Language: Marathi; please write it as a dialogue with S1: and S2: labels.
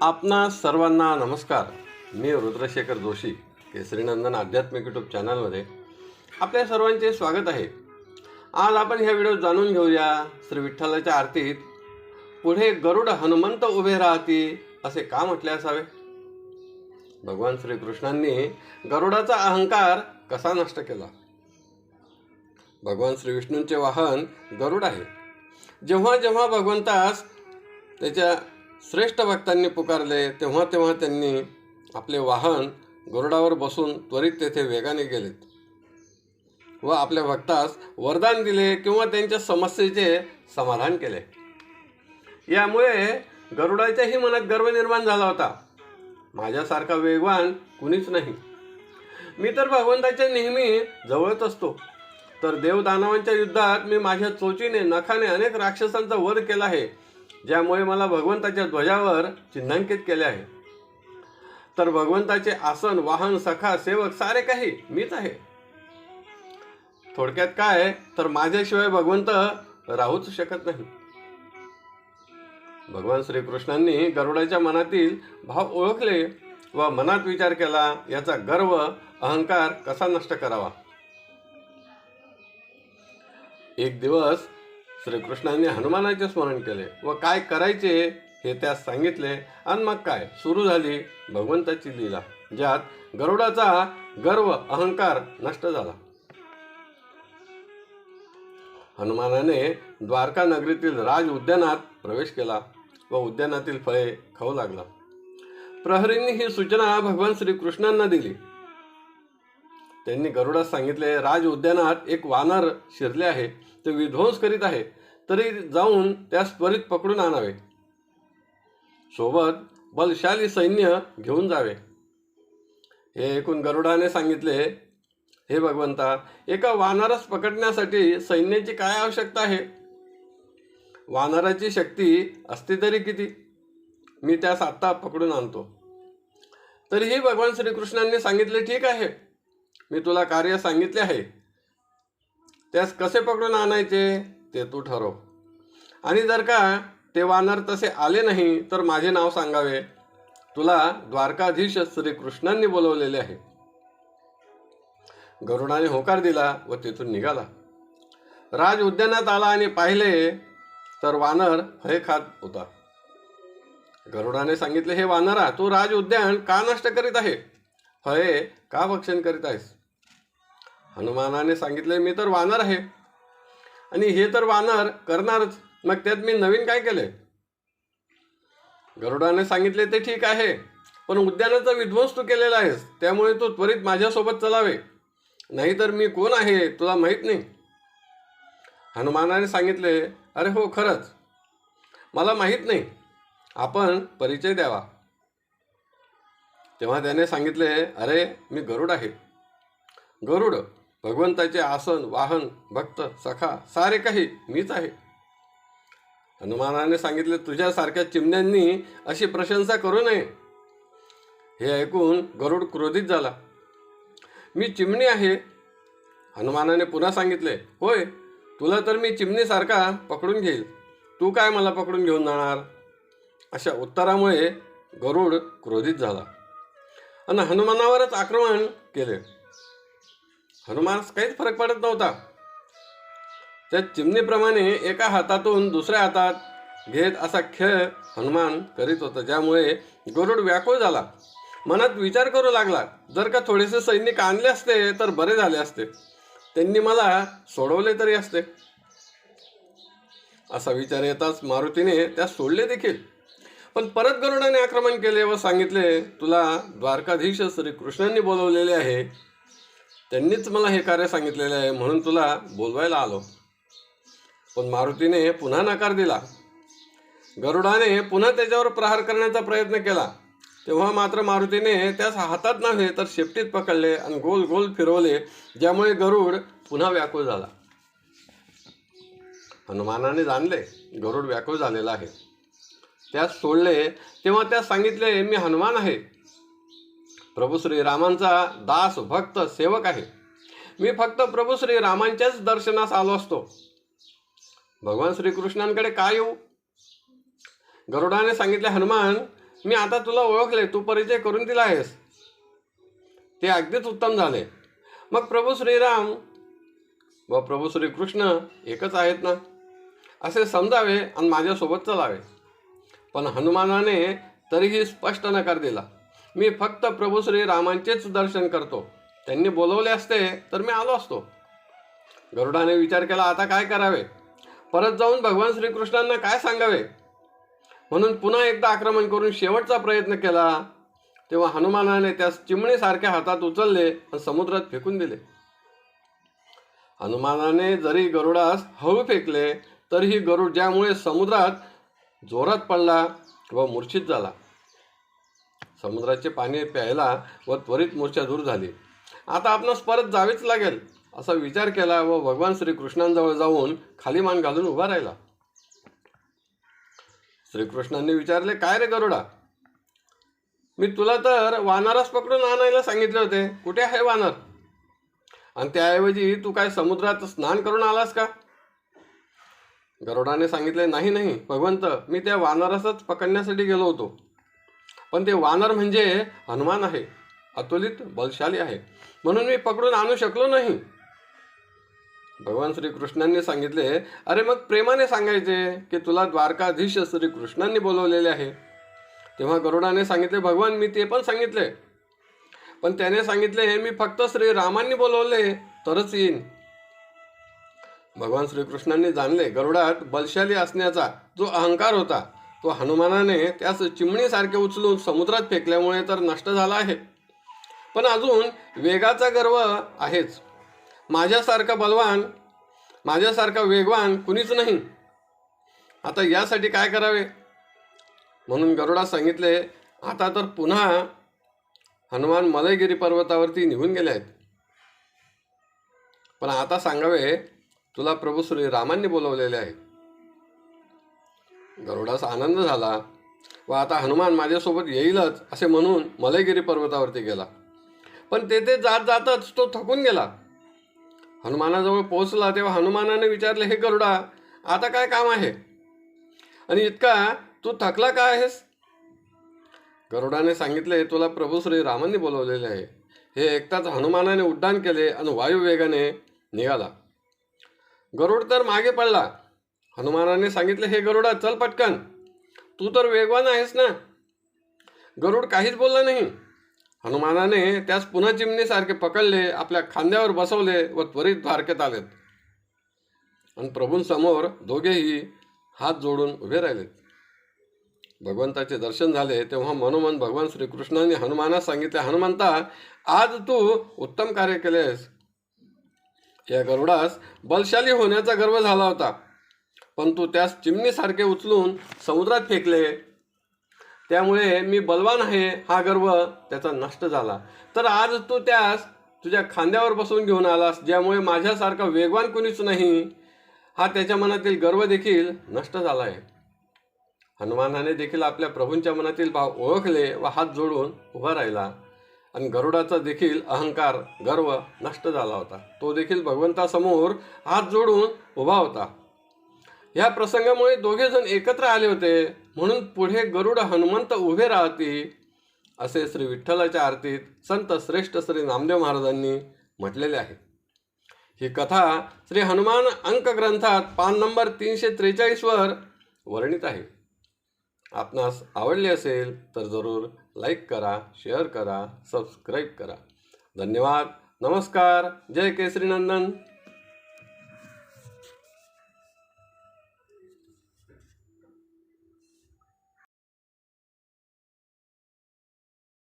S1: आपणा सर्वांना नमस्कार. मी रुद्रशेखर जोशी केसरीनंदन आध्यात्मिक यूट्यूब चॅनलमध्ये आपल्या सर्वांचे स्वागत आहे. आज आपण ह्या व्हिडिओ जाणून घेऊया श्री विठ्ठलाच्या आरतीत पुढे गरुड हनुमंत उभे राहती असे का म्हटले असावे? भगवान श्रीकृष्णांनी गरुडाचा अहंकार कसा नष्ट केला? भगवान श्री विष्णूंचे वाहन गरुड आहे. जेव्हा जेव्हा भगवंतास त्याच्या श्रेष्ठ भक्तांनी पुकारले तेव्हा तेव्हा त्यांनी आपले वाहन गरुडावर बसून त्वरित तेथे वेगाने गेलेत. व आपल्या भक्तास वरदान दिले किंवा त्यांच्या समस्येचे समाधान केले. यामुळे गरुडाच्याही मनात गर्व निर्माण झाला होता. माझ्यासारखा वेगवान कुणीच नाही. मी तर भगवंताच्या नेहमी जवळच असतो. तर देवदानवांच्या युद्धात मी माझ्या चोचीने नखाने अनेक राक्षसांचा वध केला आहे. ज्यामुळे मला भगवंताच्या ध्वजावर चिन्हांकित केले आहे. तर भगवंताचे आसन वाहन सखा सेवक सारे काही मीच आहे. थोडक्यात काय तर माझ्याशिवाय भगवंत राहूच शकत नाही. भगवान श्रीकृष्णांनी गरुडाच्या मनातील भाव ओळखले व मनात विचार केला याचा गर्व अहंकार कसा नष्ट करावा? एक दिवस श्रीकृष्णांनी हनुमानाचे स्मरण केले व काय करायचे हे त्यास सांगितले आणि मग काय? सुरू झाली भगवंताची लीला ज्यात गरुडाचा गर्व अहंकार नष्ट झाला. हनुमानाने द्वारका नगरीतील राज उद्यानात प्रवेश केला व उद्यानातील फळे खाऊ लागला. प्रहरींनी ही सूचना भगवान श्रीकृष्णांना दिली. त्यांनी गरुडास सांगितले राज उद्यानात एक वानर शिरले आहे ते विध्वंस करीत आहे तरी जाऊन त्यास त्वरित पकडून आणावे. सोबत बलशाली सैन्य घेऊन जावे. हे ऐकून गरुडाने सांगितले हे भगवंता एका वानरास पकडण्यासाठी सैन्याची काय आवश्यकता आहे? वानराची शक्ती असते तरी किती? मी त्यास आत्ता पकडून आणतो. तरीही भगवान श्रीकृष्णांनी सांगितले ठीक आहे. मी तुला कार्य सांगितले आहे. त्यास कसे पकडून आणायचे ते तू ठरव. आणि जर का ते वानर तसे आले नाही तर माझे नाव सांगावे. तुला द्वारकाधीश श्रीकृष्णांनी बोलवलेले आहे. गरुडाने होकार दिला व तिथून निघाला. राज उद्यानात आला आणि पाहिले तर वानर फळे खात होता. गरुडाने सांगितले हे वानरा तू राज उद्यान का नष्ट करीत आहे? फळे का भक्षण करीत आहेस? हनुमानाने सांगितले मी तर वानर आहे. आणि हे तर वानर करणारच. मग त्यात मी नवीन काय केले गरुडाने सांगितले ते ठीक आहे पण उद्यानाचा विध्वंस तू केलेला आहेस. त्यामुळे तू त्वरित माझ्यासोबत चलावे. नाहीतर मी कोण आहे तुला माहीत नाही. हनुमानाने सांगितले अरे हो खरंच. मला माहीत नाही. आपण परिचय द्यावा. तेव्हा त्याने सांगितले अरे मी गरुड आहे. गरुड भगवंताचे आसन वाहन भक्त सखा सारे काही मीच आहे. हनुमानाने सांगितले तुझ्यासारख्या चिमण्यांनी अशी प्रशंसा करू नये. हे ऐकून गरुड क्रोधित झाला. मी चिमणी आहे. हनुमानाने पुन्हा सांगितले होय तुला तर मी चिमणीसारखा पकडून घेईल. तू काय मला पकडून घेऊन जाणार? अशा उत्तरामुळे गरुड क्रोधित झाला. आणि हनुमानावरच आक्रमण केले. हनुमानास काहीच फरक पडत नव्हता. त्या चिमणीप्रमाणे एका हातातून दुसऱ्या हातात घेत असा खेळ हनुमान करीत होता. ज्यामुळे गरुड व्याकुळ झाला. मनात विचार करू लागला जर का थोडेसे सैनिक आणले असते तर बरे झाले असते. त्यांनी मला सोडवले तरी असते. असा विचार येताच मारुतीने त्यास सोडले देखील. पण परत गरुडाने आक्रमण केले व सांगितले तुला द्वारकाधीश श्री कृष्णांनी बोलवलेले आहे. त्यांनीच मला हे कार्य सांगितलेले आहे म्हणून तुला बोलवायला आलो. पण मारुतीने पुन्हा नकार दिला. गरुडाने पुन्हा त्याच्यावर प्रहार करण्याचा प्रयत्न केला. तेव्हा मात्र मारुतीने त्यास हातात नव्हे तर शेपटीत पकडले आणि गोल गोल फिरवले ज्यामुळे गरुड पुन्हा व्याकुळ झाला. हनुमानाने जाणले गरुड व्याकुळ झालेला आहे. त्यास सोडले तेव्हा त्यास सांगितले मी हनुमान आहे. प्रभू श्रीरामांचा दास भक्त सेवक आहे. मी फक्त प्रभू श्रीरामांच्याच दर्शनास आलो असतो. भगवान श्रीकृष्णांकडे का येऊ? गरुडाने सांगितले हनुमान मी आता तुला ओळखले तू परिचय करून दिला आहेस. ते अगदीच उत्तम झाले. मग प्रभू श्रीराम व प्रभू श्रीकृष्ण एकच आहेत ना? असे समजावे आणि माझ्यासोबत चलावे. पण हनुमानाने तरीही स्पष्ट नकार दिला. मी फक्त प्रभू श्रीरामांचेच दर्शन करतो. त्यांनी बोलवले असते तर मी आलो असतो. गरुडाने विचार केला आता काय करावे? परत जाऊन भगवान श्रीकृष्णांना काय सांगावे? म्हणून पुन्हा एकदा आक्रमण करून शेवटचा प्रयत्न केला तेव्हा हनुमानाने त्यास चिमणीसारख्या हातात उचलले आणि समुद्रात फेकून दिले. हनुमानाने जरी गरुडास हळू फेकले तरीही गरुड ज्यामुळे समुद्रात जोरात पडला व मूर्छित झाला. समुद्राचे पाणी प्यायला व त्वरित मूर्छा दूर झाली. आता आपणास परत जावेच लागेल असा विचार केला व भगवान श्रीकृष्णांजवळ जाऊन खाली मान घालून उभा राहिला. श्रीकृष्णांनी विचारले काय रे गरुडा? मी तुला तर वानरास पकडून आणायला सांगितले होते. कुठे आहे वानर? आणि त्याऐवजी तू काय समुद्रात स्नान करून आलास का? गरुडाने सांगितले नाही नाही भगवंत मी त्या वानरासच पकडण्यासाठी गेलो होतो. पण ते वानर म्हणजे हनुमान आहे अतुलित बलशाली आहे. म्हणून मी पकडून आणू शकलो नाही. भगवान श्रीकृष्णांनी सांगितले अरे मग प्रेमाने सांगायचे की तुला द्वारकाधीश श्रीकृष्णांनी बोलवलेले आहे. तेव्हा गरुडाने सांगितले भगवान मी ते पण सांगितले. पण त्याने सांगितले हे मी फक्त श्रीरामांनी बोलवले तरच येईन. भगवान श्रीकृष्णांनी जाणले गरुडात बलशाली असण्याचा जो अहंकार होता तो हनुमानाने त्यास चिमणीसारखे उचलून समुद्रात फेकल्यामुळे तर नष्ट झाला आहे. पण अजून वेगाचा गर्व आहेच. माझ्यासारखा बलवान माझ्यासारखा वेगवान कुणीच नाही. आता यासाठी काय करावे? म्हणून गरुडा सांगितले आता तर पुन्हा हनुमान मलयगिरी पर्वतावरती निघून गेले आहेत. पण आता सांगावे तुला प्रभू श्रीरामांनी बोलवलेले आहे गरुडास आनंद झाला. व आता हनुमान माझ्यासोबत येईलच असे म्हणून मलयगिरी पर्वतावरती गेला. पण तेथे जात जातच तो थकून गेला. हनुमानाजवळ पोहोचला तेव्हा हनुमानाने विचारले हे गरुडा आता काय काम आहे? आणि इतका तू थकला का आहेस? गरुडाने सांगितले तुला प्रभू श्रीरामांनी बोलवलेले आहे. हे एकताच हनुमानाने उड्डाण केले आणि वायुवेगाने निघाला. गरुड तर मागे पडला. हनुमानाने सांगितले हे गरुडा चल पटकन. तू तर वेगवान आहेस ना. गरुड काहीच बोलला नाही. हनुमानाने त्यास पुन्हा चिमणीसारखे पकडले आपल्या खांद्यावर बसवले व त्वरित द्वारकेत आलेत. आणि प्रभूंसमोर दोघेही हात जोडून उभे राहिलेत. भगवंताचे दर्शन झाले तेव्हा मनोमन भगवान श्रीकृष्णाने हनुमानास सांगितले हनुमंता आज तू उत्तम कार्य केलेस. या गरुडास बलशाली होण्याचा गर्व झाला होता. पण तू त्यास चिमणीसारखे उचलून समुद्रात फेकले. त्यामुळे मी बलवान आहे हा गर्व त्याचा नष्ट झाला. तर आज तू त्यास तुझ्या खांद्यावर बसवून घेऊन आलास ज्यामुळे माझ्यासारखा वेगवान कुणीच नाही हा त्याच्या मनातील गर्व देखील नष्ट झाला आहे हनुमानाने देखील आपल्या प्रभूंच्या मनातील भाव ओळखले व हात जोडून उभा राहिला. आणि गरुडाचा देखील अहंकार गर्व नष्ट झाला होता. तो देखील भगवंतासमोर हात जोडून उभा होता. या प्रसंगामुळे दोघेजण एकत्र आले होते. म्हणून पुढे गरुड हनुमंत उभे राहतील असे श्री विठ्ठलाच्या आरतीत संत श्रेष्ठ श्री नामदेव महाराजांनी म्हटलेले आहे. ही कथा श्री हनुमान अंक ग्रंथात पान नंबर तीनशे त्रेचाळीसवर वर्णित आहे. आपणास आवडले असेल तर जरूर लाईक करा शेअर करा सबस्क्राईब करा. धन्यवाद. नमस्कार. जय केसरी नंदन.